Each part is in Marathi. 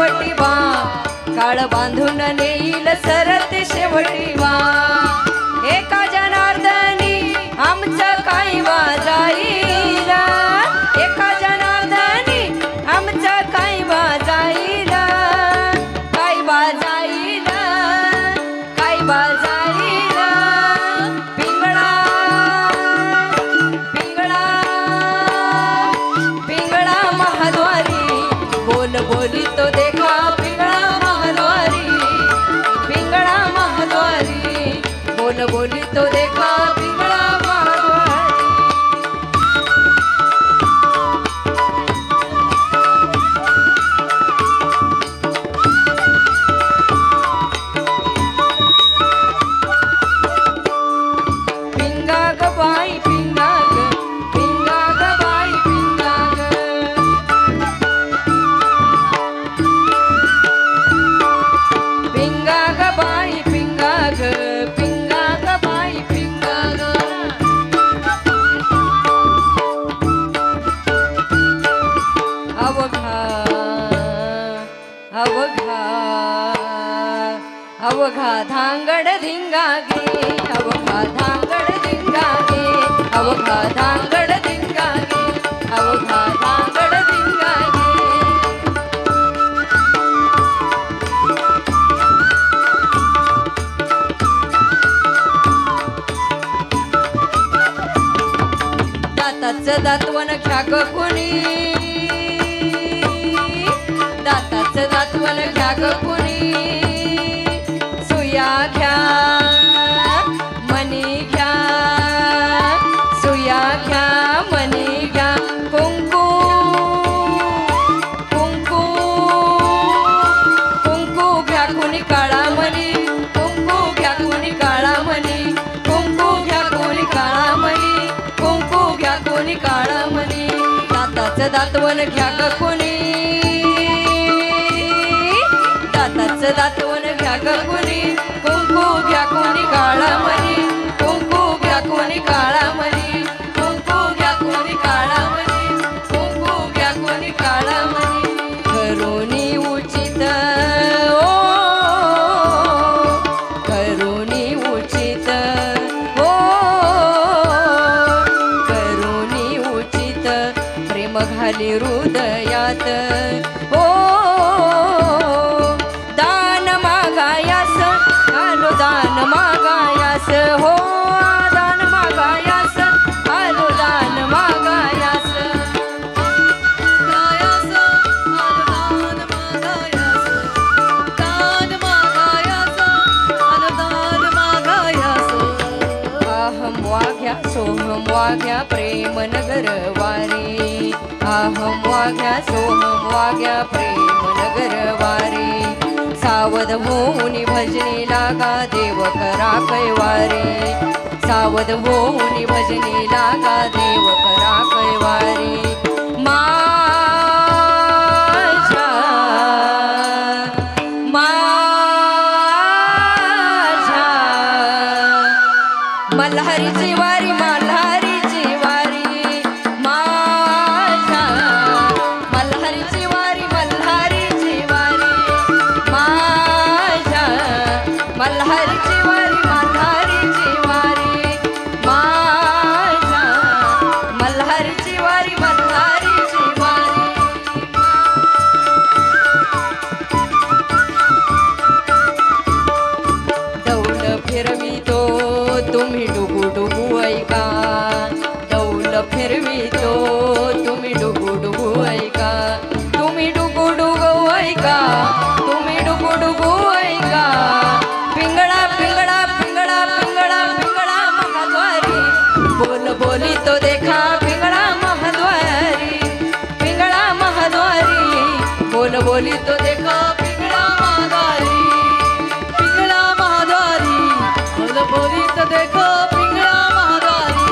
शेवटी वा. काळ बांधून नेईल सरत शेवटी वा. एका जनार्दनी आमचं काय बा जाईल बोल बोली अवघा अवघा धांगड धिंगा गे अवघा धांगड धिंगा गे अवघा धांगड धिंगा गे अवघा धांगड धिंगा गे दाताचं दातवन ख्याक कोणी दाताचं दातवण घ्या ग कुणी सुया घ्या मनी घ्या सुया घ्या मनी घ्या. कुंकू कुंकू कुंकू घ्या कुणी काळा मनी. कुंकू घ्या कुणी काळा मनी. कुंकू घ्या कुणी काळा मनी. कुंकू घ्या कोणी काळा मनी. दाताचं दातवण घ्या ग कोणी दाताचं घ्या ग कुंकू घ्या कोणी काळा मनी कुंकू घ्या कोणी काळा मनी कुंकू घ्या कोणी काळा मनी कुंकू घ्या कोणी काळा मनी करुणी उचित ओ करुणी उचित ओ करुणी उचित. प्रेम घाली हृदयात हो मागायास हो दान मागायास आलो दान मागायास मागायास, आलो दान मागायास. दान मागायास, आलो दान मागायास. अहम वाघ्या सोहम वाघ्या प्रेम नगर वारी अहम वाघ्या सोहम वाघ्या प्रेम नगर वारी सावध होऊन भजनी लागा देव करा कैवारी सावध होऊन भजनी लागा देव करा कैवारी मा मल्हारीची वारी मा बोली तो देखा पिंगळा महाद्वारी पिंगळा महाद्वारी। बोल बोली तो देखा पिंगळा महाद्वारी पिंगळा महाद्वारी। बोल बोली तो देखो पिंगळा महाद्वारी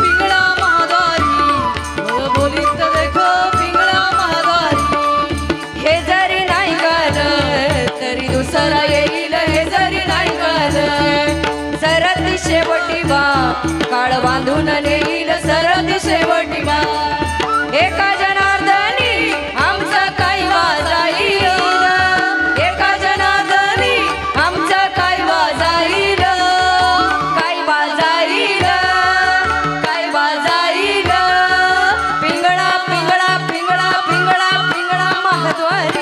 पिंगळा महाद्वारी। बोल बोली तो देखो पिंगळा महाद्वारी। हे जरी नाही गालं तरी दुसरा येईल हे जरी नाही गालं सरती शेवटी बा काळ बांधून नेईल सरद शेवटी मान एका जनार्दनी आमचा काही वाजा येईल एका जनार्दनी आमचा काही वाजा येईल काही वाजा येईल काही वाजा येईल पिंगळा पिंगळा पिंगळा पिंगळा पिंगळा महत्वारी